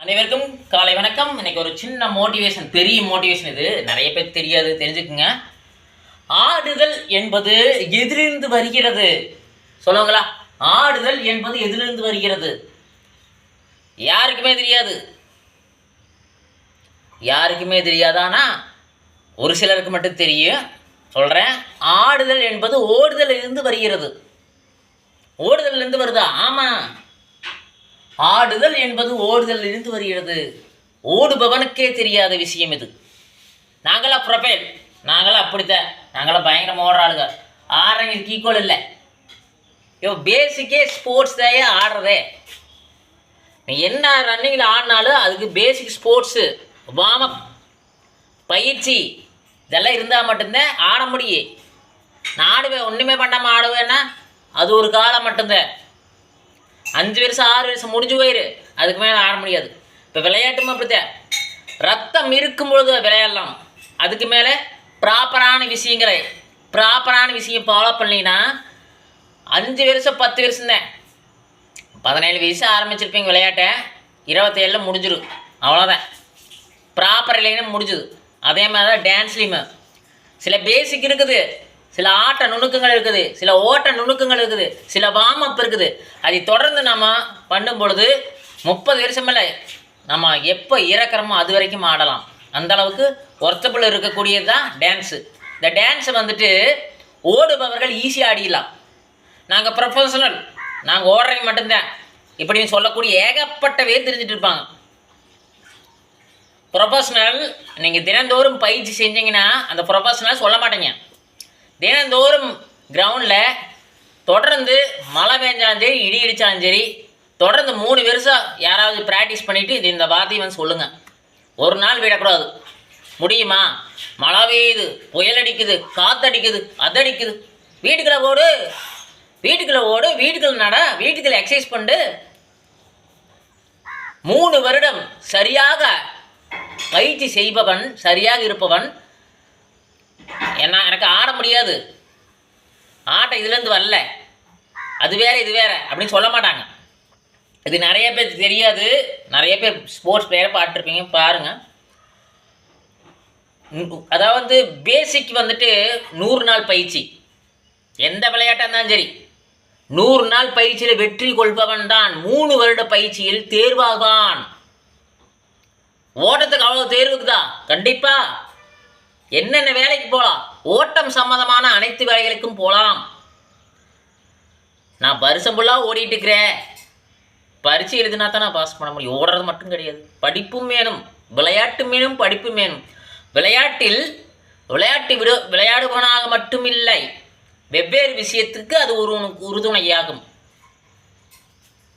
அனைவருக்கும் காலை வணக்கம். இன்னைக்கு ஒரு சின்ன மோட்டிவேஷன் பெரிய மோட்டிவேஷன் இது. நிறைய பேர் தெரியாது தெரிஞ்சுக்குங்க. ஆடுதல் என்பது எதிலிருந்து வருகிறது. சொல்லுவாங்களா? ஆடுதல் என்பது எதிலிருந்து வருகிறது. யாருக்குமே தெரியாது. யாருக்குமே தெரியாதானா ஒரு சிலருக்கு மட்டும் தெரியும். சொல்கிறேன் ஆடுதல் என்பது ஓடுதலிலிருந்து வருகிறது. ஓடுதலிலிருந்து வருதா? ஆமாம் ஆடுதல் என்பது ஓடுதல் இருந்து வருகிறது. ஓடுபவனுக்கே தெரியாத விஷயம் இது. நாங்களாம் ப்ரொஃபைல் நாங்களாம் அப்படித்தான் நாங்களாம் பயங்கரமாக ஓடுற ஆளுங்க. ஆடுறவங்களுக்கு ஈக்குவல் இல்லை. ஐயோ பேசிக்கே ஸ்போர்ட்ஸ் தாயே ஆடுறதே. நீ என்ன ரன்னிங்கில் ஆடினாலும் அதுக்கு பேசிக் ஸ்போர்ட்ஸு வார்ம் பயிற்சி இதெல்லாம் இருந்தால் மட்டும்தான் ஆட முடியும். நான் ஆடுவேன். ஒன்றுமே பண்ணாமல் ஆடுவேன்னா அது ஒரு காலம் மட்டும்தான். அஞ்சு வருஷம் ஆறு வருஷம் முடிஞ்சு போயிரு. அதுக்கு மேலே ஆட முடியாது. இப்போ விளையாட்டுமே அப்படித்தான் ரத்தம் இருக்கும் பொழுது விளையாடலாம். அதுக்கு மேலே ப்ராப்பரான விஷயங்களை ப்ராப்பரான விஷயம் ஃபாலோ பண்ணீங்கன்னா அஞ்சு வருஷம் பத்து வருஷம் தான். பதினேழு வயசு ஆரம்பிச்சிருப்பீங்க விளையாட்டை இருபத்தேழில் முடிஞ்சிடும் அவ்வளோதான் ப்ராப்பர் இல்லைன்னா முடிஞ்சுது. அதே மாதிரி தான் டான்ஸ்லேயுமே சில பேசிக் இருக்குது. சில ஆட்ட நுணுக்கங்கள் இருக்குது சில ஓட்ட நுணுக்கங்கள் இருக்குது சில வார்ம் அப் இருக்குது. அதை தொடர்ந்து நம்ம பண்ணும் பொழுது முப்பது வருஷம் மேலே நம்ம எப்போ இறக்குறோமோ அது வரைக்கும் ஆடலாம். அந்த அளவுக்கு ஒர்த்தபிள் இருக்கக்கூடியது தான் டான்ஸு இந்த டான்ஸை வந்துட்டு ஓடுபவர்கள் ஈஸியாக ஆடிடலாம். நாங்கள் ப்ரொஃபஷனல் நாங்கள் ஓடுறவங்க மட்டும்தான். இப்படின்னு சொல்லக்கூடிய ஏகப்பட்ட பேர் தெரிஞ்சிட்டு இருப்பாங்க. ப்ரொஃபஷனல் நீங்கள் தினந்தோறும் பயிற்சி செஞ்சீங்கன்னா அந்த ப்ரொஃபஷனல் சொல்ல மாட்டேங்க. தினந்தோறும் கிரவுண்டில் தொடர்ந்து மழை பெஞ்சாலும் சரி இடி இடித்தாலும் சரி தொடர்ந்து மூணு வருஷம் யாராவது ப்ராக்டிஸ் பண்ணிவிட்டு இது இந்த வார்த்தையை வந்து சொல்லுங்கள் ஒரு நாள் விடக்கூடாது. முடியுமா? மழை பெய்யுது புயல் அடிக்குது காற்றடிக்குது அதடிக்குது வீட்டுக்குள்ளே ஓடு வீட்டுக்குள்ளே ஓடு வீட்டுக்குள்ள நட வீட்டுக்குள்ள எக்ஸசைஸ் பண்ணு மூணு வருடம் சரியாக பயிற்சி செய்பவன் சரியாக இருப்பவன் ஏன்னா எனக்கு ஆட முடியாது. ஆட்டம் இதுலேருந்து வரல. அது வேற இது வேற அப்படின்னு சொல்ல மாட்டாங்க. இது நிறைய பேர் தெரியாது. நிறைய பேர் ஸ்போர்ட்ஸ் பிளேயரை பார்த்துருப்பீங்க பாருங்கள் அதாவது பேசிக் வந்துட்டு நூறு நாள் பயிற்சி. எந்த விளையாட்டாக இருந்தாலும் சரி. நூறு நாள் பயிற்சியில் வெற்றி கொள்பவன் தான். மூணு வருட பயிற்சியில் தேர்வாகான் ஓட்டத்துக்கு அவ்வளோ தேர்வுக்குதா? கண்டிப்பாக என்னென்ன வேலைக்கு போகலாம் ஓட்டம் சம்மந்தமான அனைத்து வேலைகளுக்கும் போகலாம் நான் வருஷம் ஃபுல்லாக ஓடிட்டு இருக்கிறேன். பரிச்சு எழுதினா தான் நான் பாஸ் பண்ண முடியும். ஓடுறது மட்டும் கிடையாது. படிப்பும் வேணும். விளையாட்டும் வேணும் படிப்பும் வேணும் விளையாட்டில் விளையாட்டு விடு விளையாடுவனாக மட்டுமில்லை. வெவ்வேறு விஷயத்துக்கு அது ஒரு உனக்கு உறுதுணையாகும்.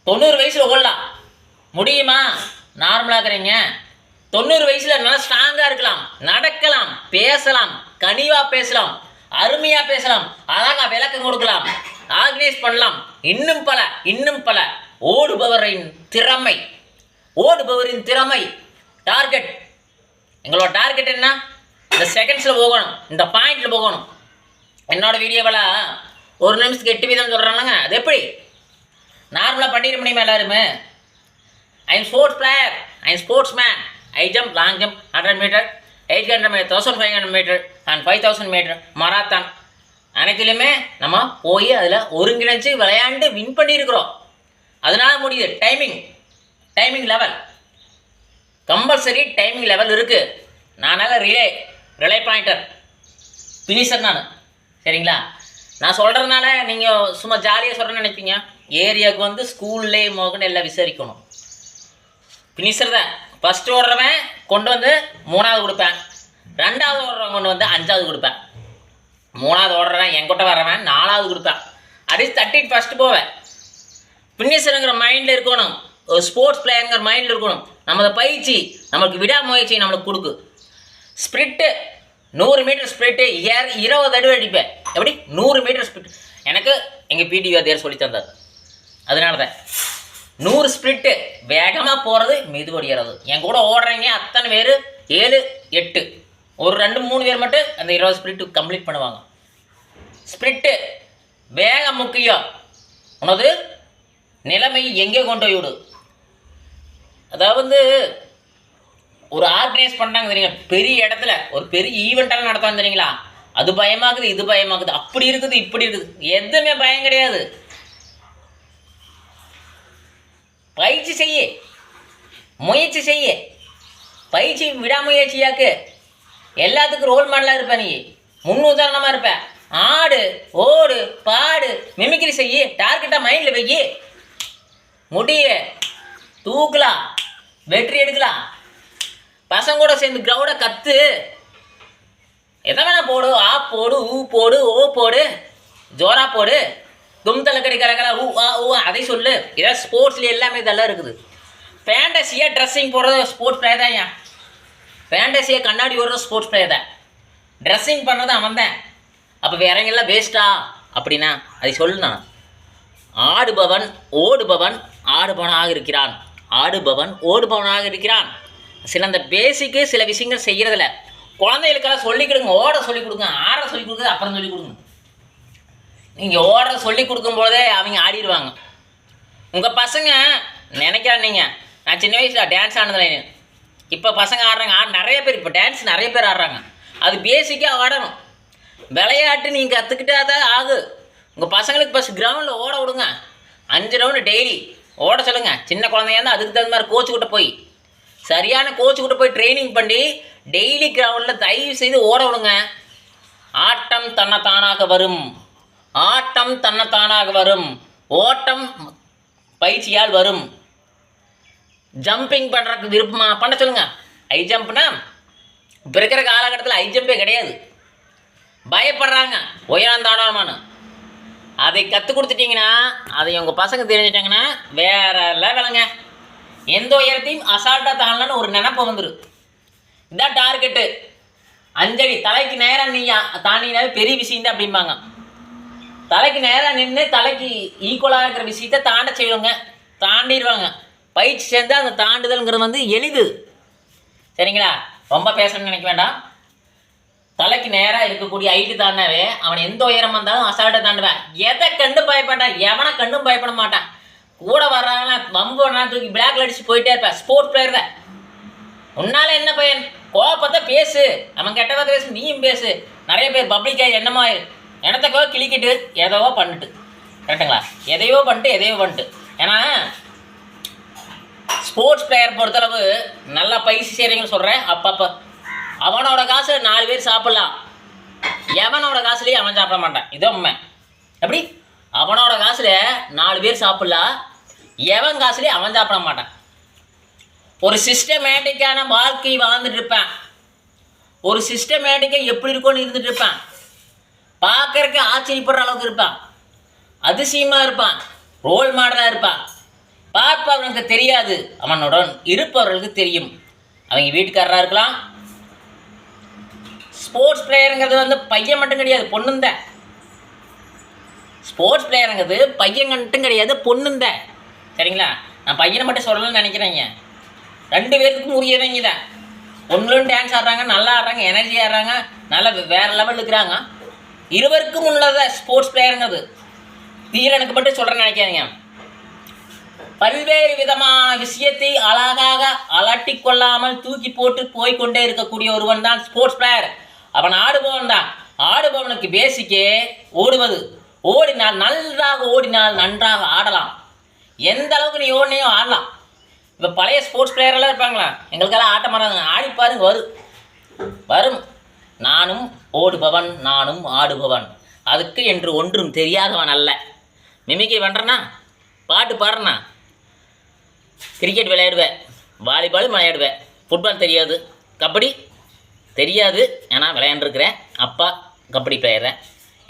தொண்ணூறு வயசில் ஓடலாம் முடியுமா? நார்மலாக இருக்கிறீங்க. தொண்ணூறு வயசில் நல்லா ஸ்ட்ராங்காக இருக்கலாம். நடக்கலாம் பேசலாம் கனிவாக பேசலாம் அருமையாக பேசலாம் அழகாக விளக்கம் கொடுக்கலாம் ஆர்கனைஸ் பண்ணலாம். இன்னும் பல இன்னும் பல. ஓடுபவரின் திறமை. ஓடுபவரின் திறமை. டார்கெட் எங்களோட டார்கெட் என்ன? இந்த செகண்ட்ஸில் போகணும். இந்த பாயிண்டில் போகணும். என்னோட வீடியோவில் ஒரு நிமிஷத்துக்கு எட்டு வீதம் சொல்கிறானுங்க அது எப்படி? நார்மலாக பண்ணிட முடியுமா எல்லாருமே I'm sports player I'm sports man high jump long jump hundred metre eight hundred metre thousand five hundred metre and five thousand metre marathon அனைத்திலுமே நம்ம போய் அதில் ஒருங்கிணைச்சு விளையாண்டு வின் பண்ணியிருக்கிறோம். அதனால் முடியுது. Timing timing level compulsory timing level இருக்குது நானாக ரிலே ரிலே பாயிண்டர் ஃபினிஷர் நான். சரிங்களா? நான் சொல்கிறதுனால நீங்கள் சும்மா ஜாலியாக சொல்கிறேன்னு நினைப்பீங்க. ஏரியாவுக்கு வந்து ஸ்கூல்லே மோகன் எல்லாம் விசாரிக்கணும். ஃபினிஷர் தான். ஃபஸ்ட்டு ஓடுறவன் கொண்டு வந்து மூணாவது கொடுப்பேன். ரெண்டாவது ஓடுறவன் கொண்டு வந்து அஞ்சாவது கொடுப்பேன். மூணாவது ஓடுறவன் என்கிட்ட வர்றவன் நாலாவது கொடுப்பேன். அடிச்சு தட்டிட்டு ஃபஸ்ட்டு போவேன். ஃபினிஷருங்கிற மைண்டில் இருக்கணும். ஒரு ஸ்போர்ட்ஸ் பிளேயருங்கிற மைண்டில் இருக்கணும். நமது பயிற்சி நம்மளுக்கு விடாமுயற்சி நம்மளுக்கு கொடுக்கு. ஸ்ப்ரிட்டு நூறு மீட்டர் ஸ்ப்ரிட்டு ஏர் இருபது அடி அடிப்பேன். எப்படி? நூறு மீட்டர் ஸ்ப்ரிட் எனக்கு எங்கள் பிடி வாத்தியார் சொல்லி தந்தார். அதனால தான் நூறு ஸ்ப்ரிட்டு வேகமாக போகிறது மெதுவடிகிறது என் கூட ஓடுறீங்க அத்தனை பேர் ஏழு எட்டு. ஒரு ரெண்டு மூணு பேர் மட்டும் அந்த இருபது ஸ்ப்ரிட்டு கம்ப்ளீட் பண்ணுவாங்க. ஸ்ப்ரிட்டு வேகம் முக்கியம். உனது நிலைமை எங்கே கொண்டு போய் விடு. அதாவது ஒரு ஆர்கனைஸ் பண்ணாங்க தெரியுங்க பெரிய இடத்துல ஒரு பெரிய ஈவெண்ட்டெல்லாம் நடத்தாங்க தெரியுங்களா? அது பயமாக்குது இது பயமாக்குது அப்படி இருக்குது இப்படி இருக்குது. எதுவுமே பயம் கிடையாது. பயிற்சி செய்ய. முயற்சி செய்ய. பயிற்சி விடாமுயற்சியாக்கு எல்லாத்துக்கும் ரோல் மாடலாக இருப்பேன் நீ. முன் உதாரணமாக இருப்பேன் ஆடு ஓடு பாடு மிமிக்ரி செய்ய டார்கெட்டாக மைண்டில் வையி முடிய தூக்கலாம் வெற்றி எடுக்கலாம். பசங்க கூட சேர்ந்து கிரௌட கத்து. எதை வேணா போடு ஆ போடு ஊ போடு ஓ போடு ஜோரா போடு. தும் தலக்கடி கலக்கல ஊ ஆ ஊ அதை சொல்லு. இதான் ஸ்போர்ட்ஸில் எல்லாமே இதெல்லாம் இருக்குது. ஃபேண்டசியாக ட்ரெஸ்ஸிங் போடுறது ஸ்போர்ட்ஸ் பிளே தான் ஏன் ஃபேண்டசியாக கண்ணாடி ஓடுறது ஸ்போர்ட்ஸ் பிளே தான். ட்ரெஸ்ஸிங் பண்ணுறது அவன் தான். அப்போ வேறங்கெல்லாம் வேஸ்ட்டா அப்படின்னா அதை சொல்லு நான். ஆடுபவன் ஓடுபவன் ஆடுபவனாக இருக்கிறான். ஆடுபவன் ஓடுபவனாக இருக்கிறான். சில அந்த பேசிக்கு சில விஷயங்கள் செய்கிறதில்ல குழந்தைகளுக்கெல்லாம் சொல்லிக் கொடுங்க ஓட சொல்லிக் கொடுங்க ஆட சொல்லிக் கொடுக்குறது அப்புறம் சொல்லிக் கொடுங்க. நீங்கள் ஓடுற சொல்லிக் கொடுக்கும்போதே அவங்க ஆடிடுவாங்க. உங்கள் பசங்க நினைக்கிறேன் நீங்கள் நான் சின்ன வயசில் டான்ஸ் ஆனதில்லை இப்போ பசங்க ஆடுறாங்க. ஆ நிறைய பேர் இப்போ டான்ஸ் நிறைய பேர் ஆடுறாங்க. அது பேசிக்காக ஆடணும். விளையாட்டு நீங்கள் கற்றுக்கிட்டா தான் ஆகு. உங்கள் பசங்களுக்கு ஃபஸ்ட் கிரவுண்டில் ஓட விடுங்க. அஞ்சு ரவுண்டு டெய்லி ஓட சொல்லுங்கள் சின்ன குழந்தையா இருந்தால் அதுக்கு தகுந்த மாதிரி கோச்சு கிட்ட போய். சரியான கோச்சு கிட்ட போய் ட்ரைனிங் பண்ணி டெய்லி கிரவுண்டில் தயவு செய்து ஓட விடுங்க. ஆட்டம் தன்னைத்தானாக வரும். ஆட்டம் தன்னைத்தானாக வரும். ஓட்டம் பயிற்சியால் வரும். ஜம்பிங் பண்ணுறதுக்கு விருப்பமா? பண்ண சொல்லுங்கள் ஹை ஜம்ப்னா இப்போ இருக்கிற காலகட்டத்தில் ஹை ஜம்பே கிடையாது. பயப்படுறாங்க. உயரம் தாடாமான்னு அதை கற்றுக் கொடுத்துட்டிங்கன்னா அதை உங்கள் பசங்க தெரிஞ்சிட்டாங்கன்னா வேற லெவலுங்க. எந்த உயரத்தையும் அசால்ட்டாக தாண்டலான்னு ஒரு நினப்பு வந்துடும் இதான் டார்கெட்டு அஞ்சடி தலைக்கு நேரம் நீ தாண்டினாவே பெரிய விஷயம் தான் அப்படிம்பாங்க. தலைக்கு நேராக நின்று தலைக்கு ஈக்குவலாக இருக்கிற விஷயத்தை தாண்ட செய்வாங்க தாண்டிடுவாங்க பயிற்சி சேர்ந்து அந்த தாண்டுதல்ங்கிறது வந்து எளிது. சரிங்களா? ரொம்ப பேசணும்னு நினைக்க வேண்டாம். தலைக்கு நேராக இருக்கக்கூடிய ஐட்டு தாண்டாவே அவன் எந்த உயரமாக இருந்தாலும் அசால்ட்டை தாண்டுவேன். எதை கண்டு பயப்படான் எவனை கண்டும் பயப்பட மாட்டான். கூட வர்றாங்கன்னா வம்பு தூக்கி பிளாக்ல அடிச்சு போயிட்டே இருப்பேன். ஸ்போர்ட் பிளேயர் தான் உன்னால என்ன பையன்? கோபத்தை பேசு. அவன் கெட்ட வார்த்தை பேசு நீயும் பேசு. நிறைய பேர் பப்ளிக்காக என்னமோ இடத்தக்கோ கிளிக்கிட்டு எதவோ பண்ணிட்டு. கரெக்டுங்களா? எதையோ பண்ணிட்டு எதையோ பண்ணிட்டு. ஏன்னா ஸ்போர்ட்ஸ் பிளேயர் பொறுத்தளவு நல்லா பயிற்சி செய்கிறீங்கன்னு சொல்கிறேன் அப்பப்போ. அவனோட காசு நாலு பேர் சாப்பிட்லாம். எவனோட காசுலேயே அவன் சாப்பிட மாட்டான். இதோ உண்மை. எப்படி? அவனோட காசில் நாலு பேர் சாப்பிட்லாம். எவன் காசுலேயே அவன் சாப்பிட மாட்டான். ஒரு சிஸ்டமேட்டிக்கான வாழ்க்கை வாழ்ந்துட்டு இருப்பேன். ஒரு சிஸ்டமேட்டிக்காக எப்படி இருக்கும்னு இருந்துட்டு இருப்பேன். பார்க்கறக்கு ஆச்சரியப்படுற அளவுக்கு இருப்பான். அதிசயமாக இருப்பான். ரோல் மாடலாக இருப்பான். பார்ப்பவர்களுக்கு தெரியாது. அவனுடன் இருப்பவர்களுக்கு தெரியும். அவங்க வீட்டுக்காரராக இருக்கலாம். ஸ்போர்ட்ஸ் பிளேயருங்கிறது வந்து பையன் மட்டும் கிடையாது பொண்ணுந்த ஸ்போர்ட்ஸ் பிளேயருங்கிறது பையன் மட்டும் கிடையாது பொண்ணுந்த சரிங்களா? நான் பையனை மட்டும் சொல்லணும்னு நினைக்கிறேங்க. ரெண்டு பேருக்கும் உரியவங்க தான். பொண்ணுலும் டான்ஸ் ஆடுறாங்க நல்லா ஆடுறாங்க எனர்ஜி ஆடுறாங்க நல்லா வேறு லெவல் இருக்கிறாங்க. இருவருக்கும் உள்ளத ஸ்போர்ட்ஸ் பிளேயருங்கிறது தீரனுக்கு மட்டும் சொல்கிறேன்னு நினைக்காதீங்க. பல்வேறு விதமான விஷயத்தை அழகாக அலட்டி கொள்ளாமல் தூக்கி போட்டு போய்க்கொண்டே இருக்கக்கூடிய ஒருவன் தான் ஸ்போர்ட்ஸ் பிளேயர் அவன் ஆடுபவன் தான். ஆடுபவனுக்கு பேசிக்கே ஓடுவது. ஓடினால் நன்றாக ஓடினால் நன்றாக ஆடலாம். எந்த அளவுக்கு நீ ஓடினையோ ஆடலாம். இப்போ பழைய ஸ்போர்ட்ஸ் பிளேயரெல்லாம் இருப்பாங்களா? எங்களுக்கெல்லாம் ஆட்டம் ஆடாங்க ஆடி பாருங்க வரும். வரும். நானும் ஓடுபவன் நானும் ஆடுபவன். அதுக்கு என்று ஒன்றும் தெரியாதவன் அல்ல. மிமிக்கை பண்ணுறேன்னா பாட்டு பாடுறேண்ணா கிரிக்கெட் விளையாடுவேன் வாலிபாலும் விளையாடுவேன் ஃபுட்பால் தெரியாது. கபடி தெரியாது. ஏன்னா விளையாண்டுருக்கிறேன். அப்பா கபடி பிளேயர்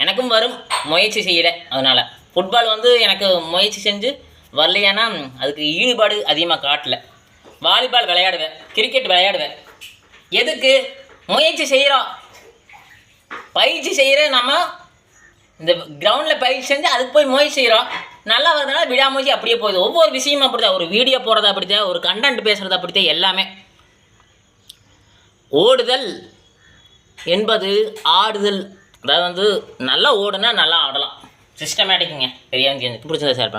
எனக்கும் வரும். முயற்சி செய்கிறேன் அதனால் ஃபுட்பால் வந்து எனக்கு முயற்சி செஞ்சு வரலையானா அதுக்கு ஈடுபாடு அதிகமாக காட்டல. வாலிபால் விளையாடுவேன் கிரிக்கெட் விளையாடுவேன் எதுக்கு? முயற்சி செய்கிறோம் பயிற்சி செய்கிற நம்ம இந்த கிரவுண்டில் பயிற்சி செஞ்சு அதுக்கு போய் முயற்சி செய்கிறோம் நல்லா வரதுனால விடாமுயற்சி அப்படியே போகுது. ஒவ்வொரு விஷயமும் அப்படிதான் ஒரு வீடியோ போடுறது அப்படித்தான். ஒரு கண்டென்ட் பேசுகிறது அப்படித்தான். எல்லாமே. ஓடுதல் என்பது ஆடுதல். அதாவது வந்து நல்லா ஓடுனா நல்லா ஆடலாம். சிஸ்டமேட்டிக்குங்க பெரியாங்க பிடிச்சதை சேர்ப்பாங்க